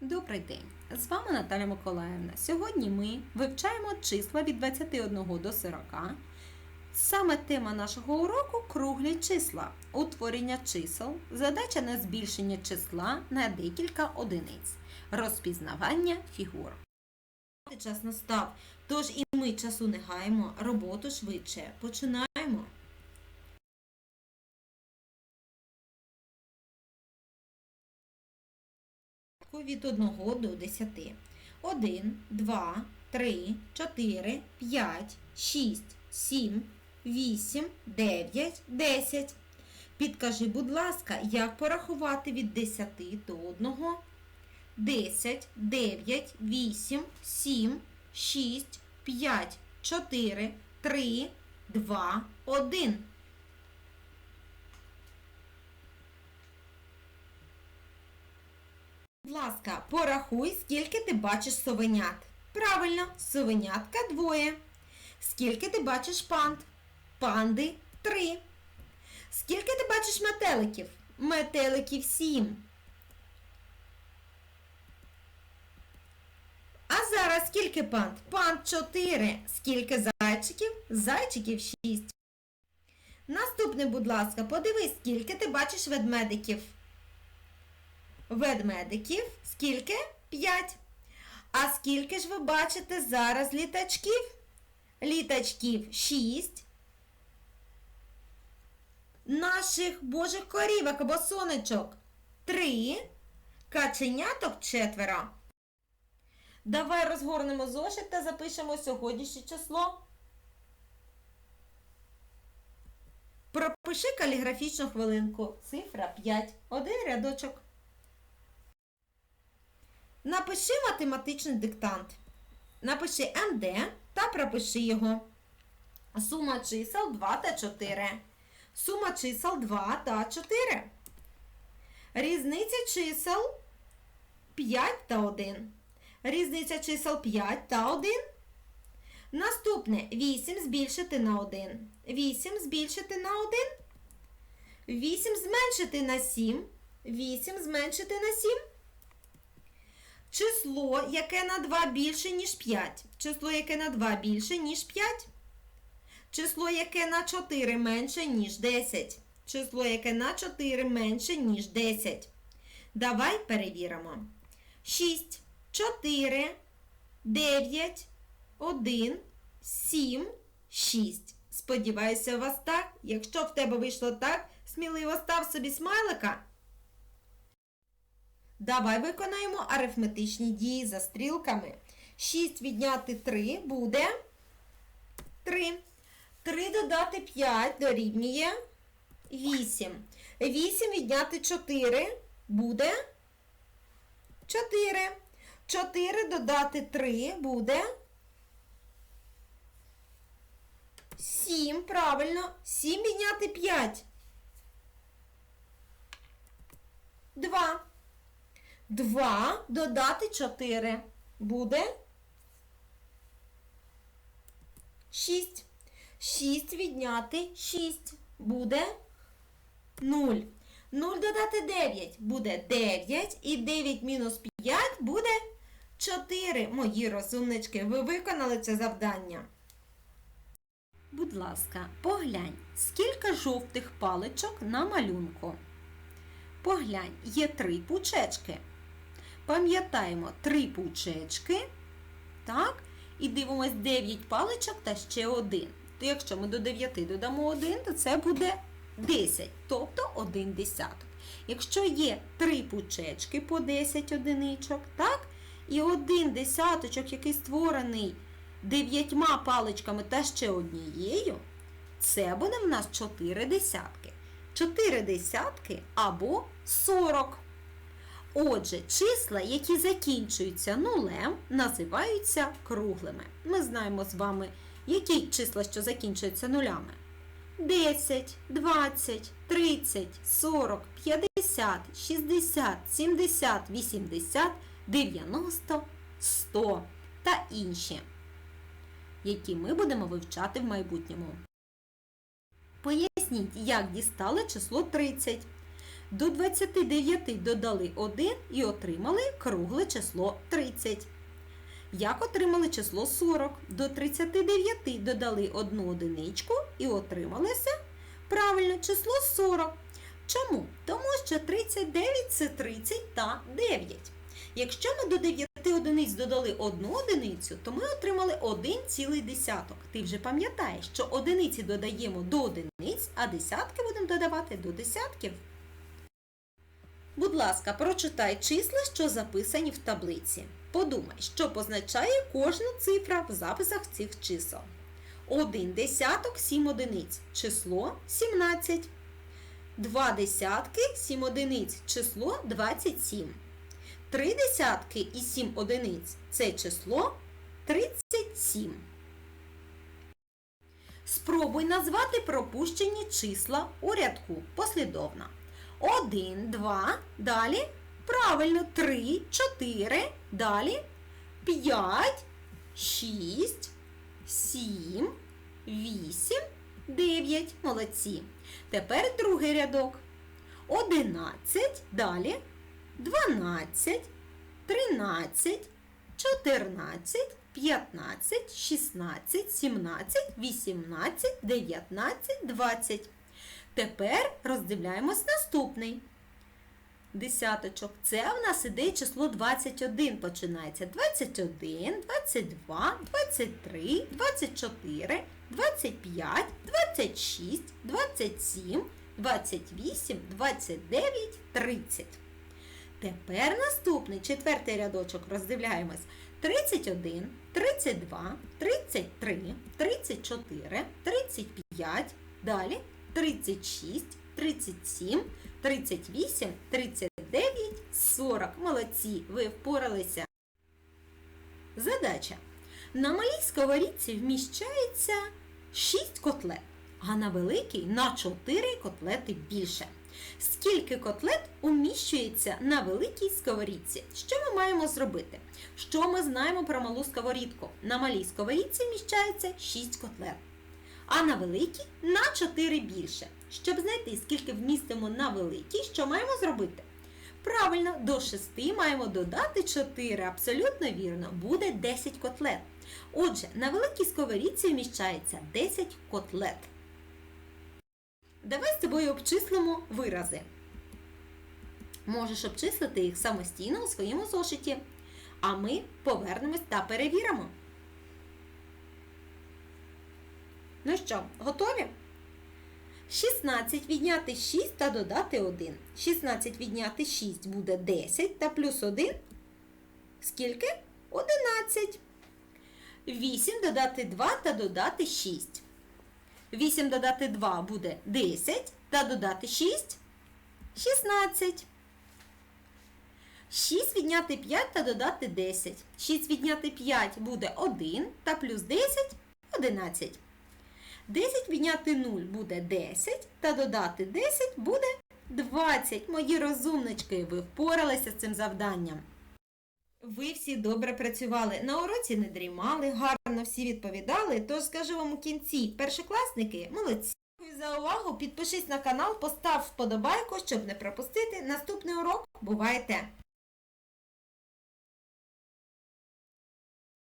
Добрий день! З вами Наталя Миколаївна. Сьогодні ми вивчаємо числа від 21 до 40. Саме тема нашого уроку круглі числа, утворення чисел, задача на збільшення числа на декілька одиниць, розпізнавання фігур. Час настав, тож і ми часу не гаємо, роботу швидше. Починаємо. Від 1 до 10. 1, 2, 3, 4, 5, 6, 7, 8, 9, 10. Підкажи, будь ласка, як порахувати від 10 до 1? 10, 9, 8, 7, 6, 5, 4, 3, 2, 1. Ласка, порахуй, скільки ти бачиш совенят. Правильно, совенятка двоє. Скільки ти бачиш панд? Панди три. Скільки ти бачиш метеликів? Метеликів сім. А зараз скільки панд? Панд чотири. Скільки зайчиків? Зайчиків шість. Наступне, будь ласка, подивись, скільки ти бачиш ведмедиків. Ведмедиків скільки? 5. А скільки ж ви бачите зараз літачків? Літачків 6. Наших божих корівок або сонечок 3. Каченяток четверо. Давай розгорнемо зошит та запишемо сьогоднішнє число. Пропиши каліграфічну хвилинку. Цифра 5. Один рядочок. Напиши математичний диктант. Напиши МД та пропиши його. Сума чисел 2 та 4. Сума чисел 2 та 4. Різниця чисел 5 та 1. Різниця чисел 5 та 1. Наступне 8 збільшити на 1. 8 збільшити на 1. 8 зменшити на 7. 8 зменшити на 7. Число, яке на 2 більше, ніж 5. Число, яке на 2 більше, ніж 5. Число, яке на 4 менше, ніж 10. Число, яке на 4 менше, ніж 10. Давай перевіримо. 6, 4, 9, 1, 7, 6. Сподіваюся, у вас так. Якщо в тебе вийшло так, сміливо став собі смайлика. Давай виконаємо арифметичні дії за стрілками. 6 відняти 3 буде 3. 3 додати 5 дорівнює 8. 8 відняти 4 буде 4. 4 додати 3 буде 7. Правильно. 7 відняти 5. 2. 2 додати 4 буде 6. 6 відняти 6 буде 0. 0 додати 9 буде 9. І 9 мінус 5 буде 4. Мої розумнички, ви виконали це завдання. Будь ласка, поглянь, скільки жовтих паличок на малюнку. Поглянь, є три пучечки. Пам'ятаємо три пучечки. Так, і дивимось 9 паличок та ще один. То якщо ми до 9 додамо 1, то це буде 10, тобто 1 десяток. Якщо є 3 пучечки по 10 одиничок, так, і один десяточок, який створений 9 паличками та ще однією, це буде в нас 4 десятки. 4 десятки або 40. Отже, числа, які закінчуються нулем, називаються круглими. Ми знаємо з вами, які числа, що закінчуються нулями. 10, 20, 30, 40, 50, 60, 70, 80, 90, 100 та інші, які ми будемо вивчати в майбутньому. Поясніть, як дістали число 30. До 29 додали 1 і отримали кругле число 30. Як отримали число 40? До 39 додали одну одиничку і отримали все правильно число 40. Чому? Тому що 39 це 30 та 9. Якщо ми до 9 одиниць додали одну одиницю, то ми отримали 1 цілий десяток. Ти вже пам'ятаєш, що одиниці додаємо до одиниць, а десятки будемо додавати до десятків. Будь ласка, прочитай числа, що записані в таблиці. Подумай, що позначає кожна цифра в записах цих чисел. 1 десяток 7 одиниць. Число 17. 2 десятки 7 одиниць. Число 27. 3 десятки і 7 одиниць це число 37. Спробуй назвати пропущені числа у рядку послідовно. 1, 2, далі. Правильно, 3, 4, далі 5, 6, 7, 8, 9. Молодці. Тепер другий рядок. 11, далі 12, 13, 14, 15, 16, 17, 18, 19, 20. Тепер роздивляємось наступний. Десяточок. Це в нас іде число 21 починається. 21, 22, 23, 24, 25, 26, 27, 28, 29, 30. Тепер наступний четвертий рядочок роздивляємось. 31, 32, 33, 34, 35, далі 36, 37, 38, 39, 40. Молодці, ви впоралися. Задача. На малій сковорідці вміщається 6 котлет, а на великій на 4 котлети більше. Скільки котлет уміщується на великій сковорідці? Що ми маємо зробити? Що ми знаємо про малу сковорідку? На малій сковорідці вміщається 6 котлет, а на великій на 4 більше. Щоб знайти, скільки вмістимо на великій, що маємо зробити? Правильно, до 6 маємо додати 4. Абсолютно вірно, буде 10 котлет. Отже, на великій сковорідці вміщається 10 котлет. Давай з тобою обчислимо вирази. Можеш обчислити їх самостійно у своєму зошиті. А ми повернемось та перевіримо. Ну що, готові? 16 відняти 6 та додати 1. 16 відняти 6 буде 10 та плюс 1. Скільки? 11. 8 додати 2 та додати 6. 8 додати 2 буде 10 та додати 6 16. 6 відняти 5 та додати 10. 6 відняти 5 буде 1 та плюс 10 11. 10 відняти 0 буде 10 та додати 10 буде 20. Мої розумнички, ви впоралися з цим завданням. Ви всі добре працювали, на уроці не дрімали, гарно всі відповідали, тож скажу вам у кінці, першокласники, молодці. Дякую за увагу, підпишись на канал, постав вподобайку, щоб не пропустити наступний урок. Бувайте!